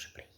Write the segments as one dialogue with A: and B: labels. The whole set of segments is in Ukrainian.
A: siempre.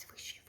A: always wish you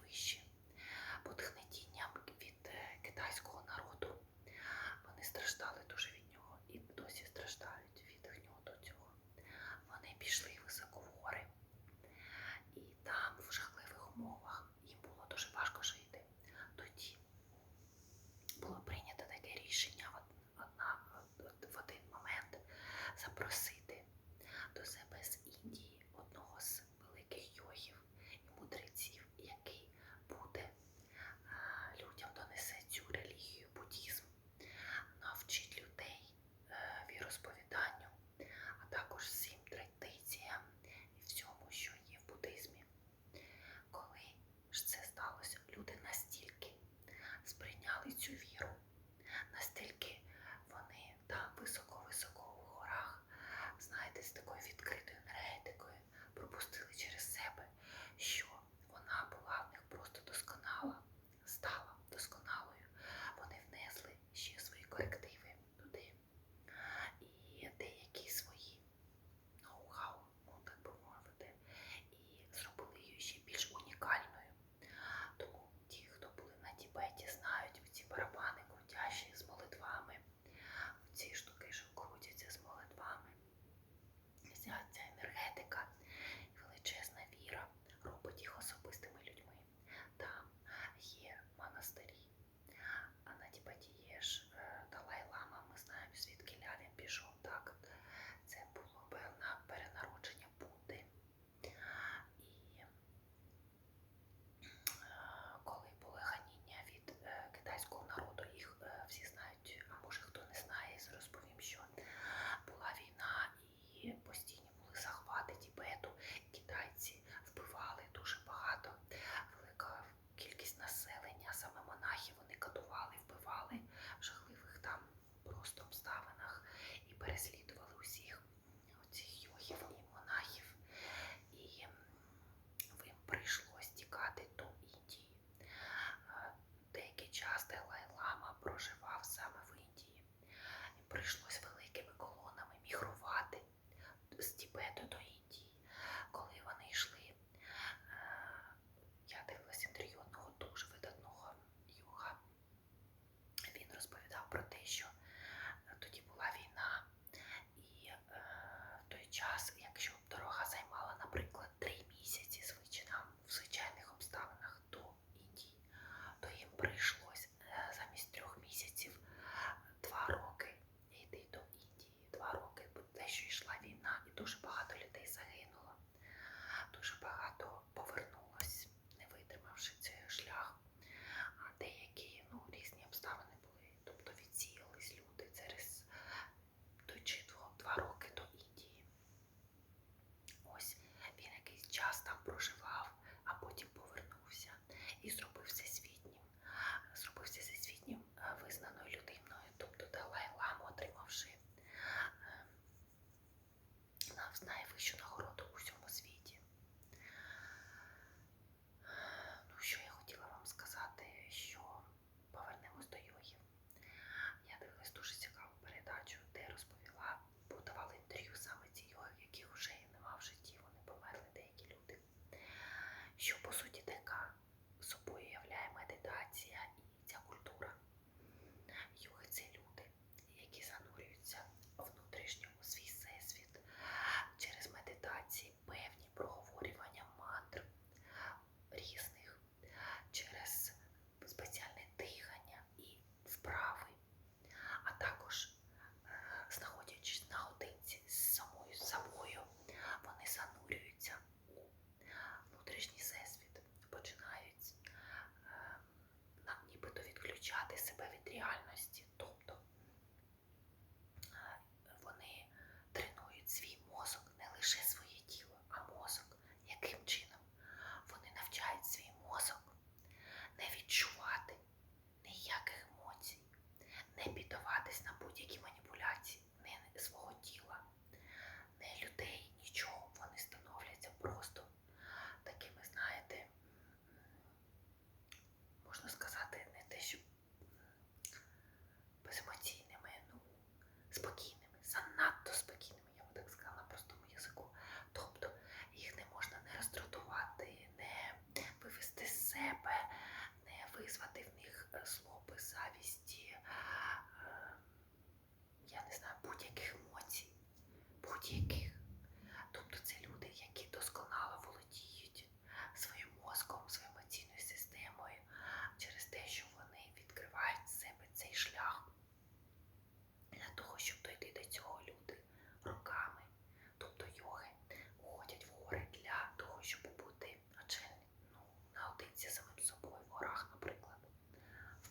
A: відключати себе від реальності.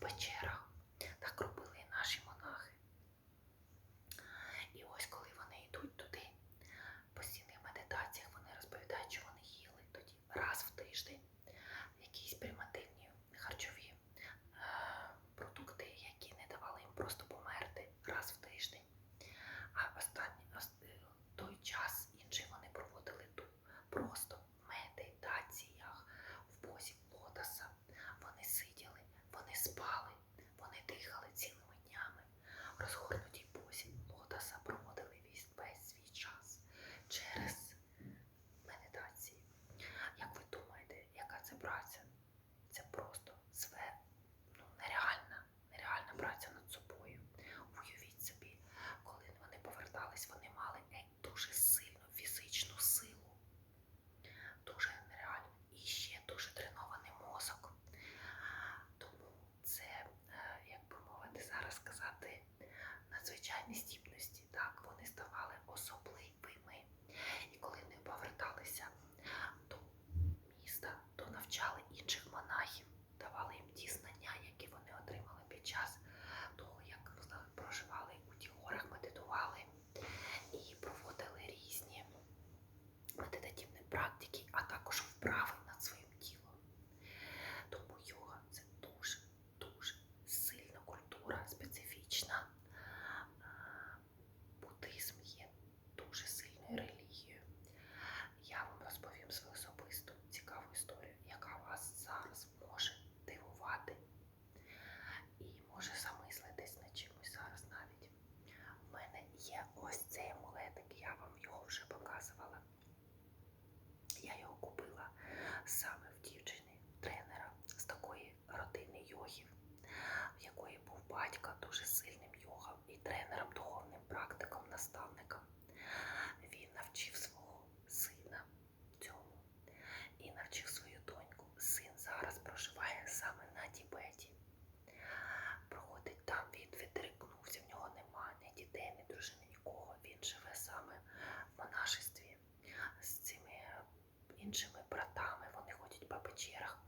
A: в печерах. Так робили і наші монахи. І ось коли вони йдуть туди, постійних медитаціях вони розповідають, що вони їли тоді раз в тиждень. практики, а також вправи. братами, вони ходять по печерах.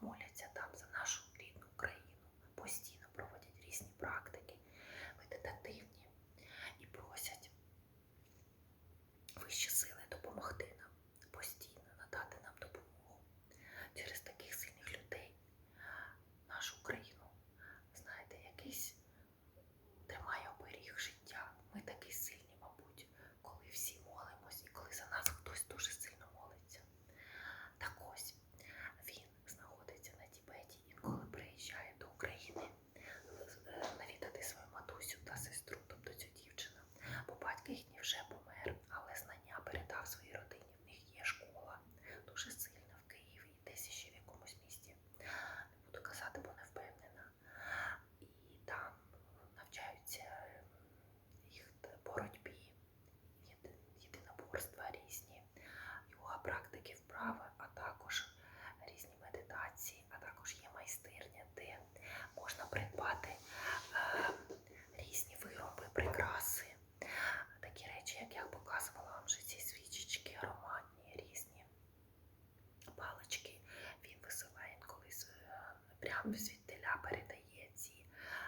A: нам звідтиля передає ці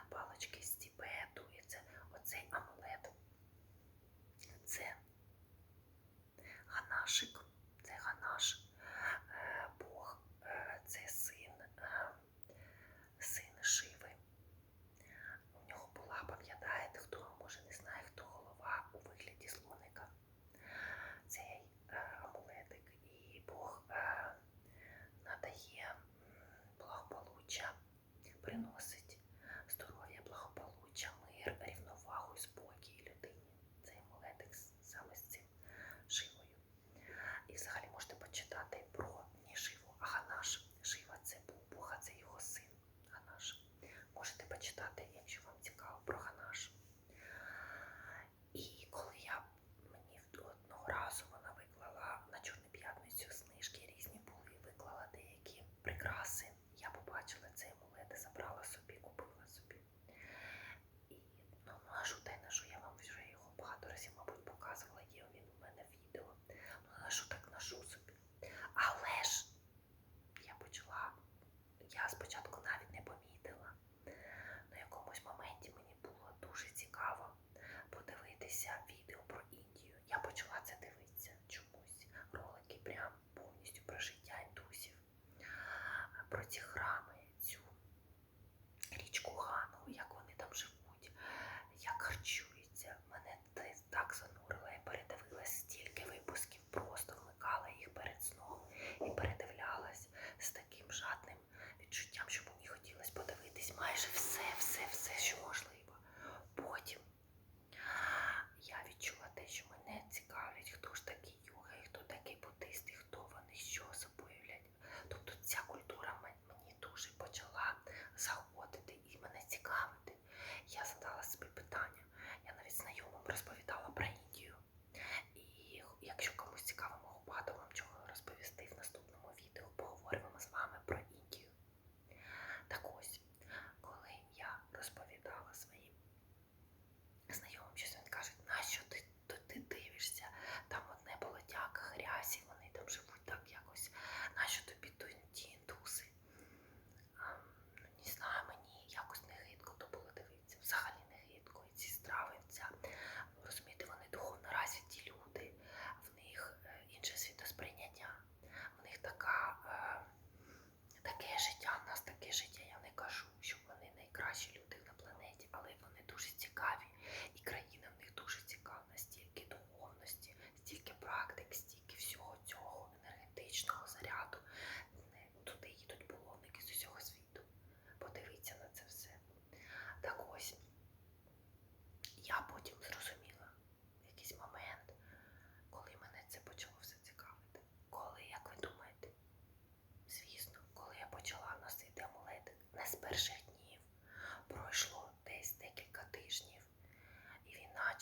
A: палочки з Тібету. І це оцей амулет. Це ганашик.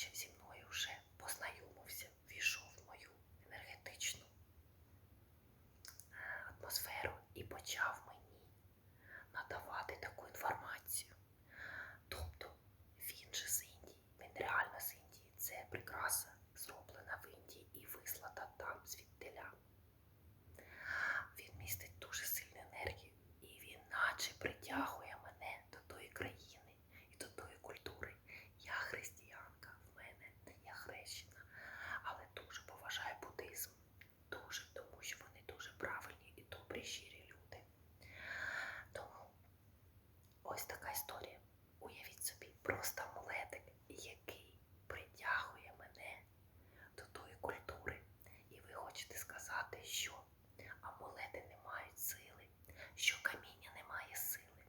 A: наче зі мною вже познайомився, ввійшов в мою енергетичну е, атмосферу і почав. просто амулетик, який притягує мене до тої культури. І ви хочете сказати, що амулети не мають сили, що каміння не має сили.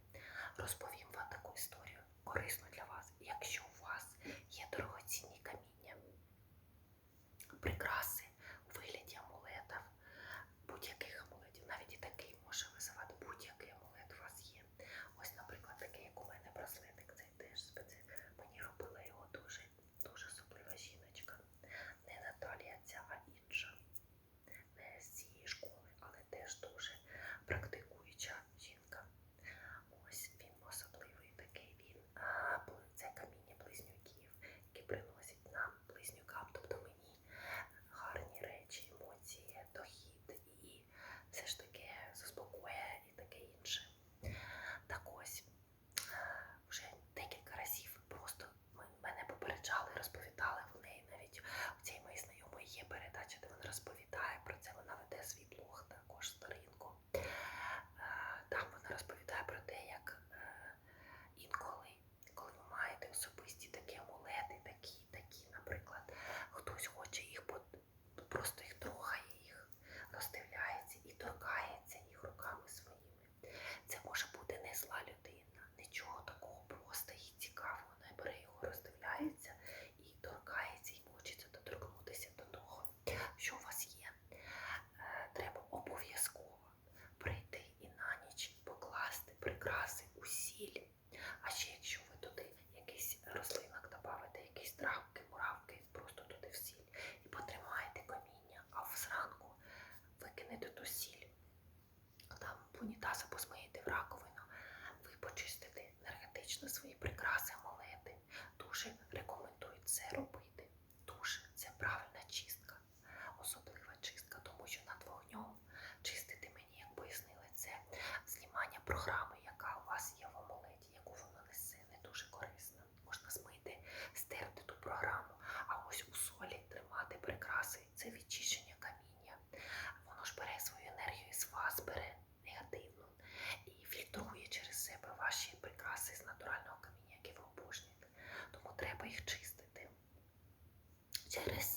A: Розповім вам таку історію корисну. через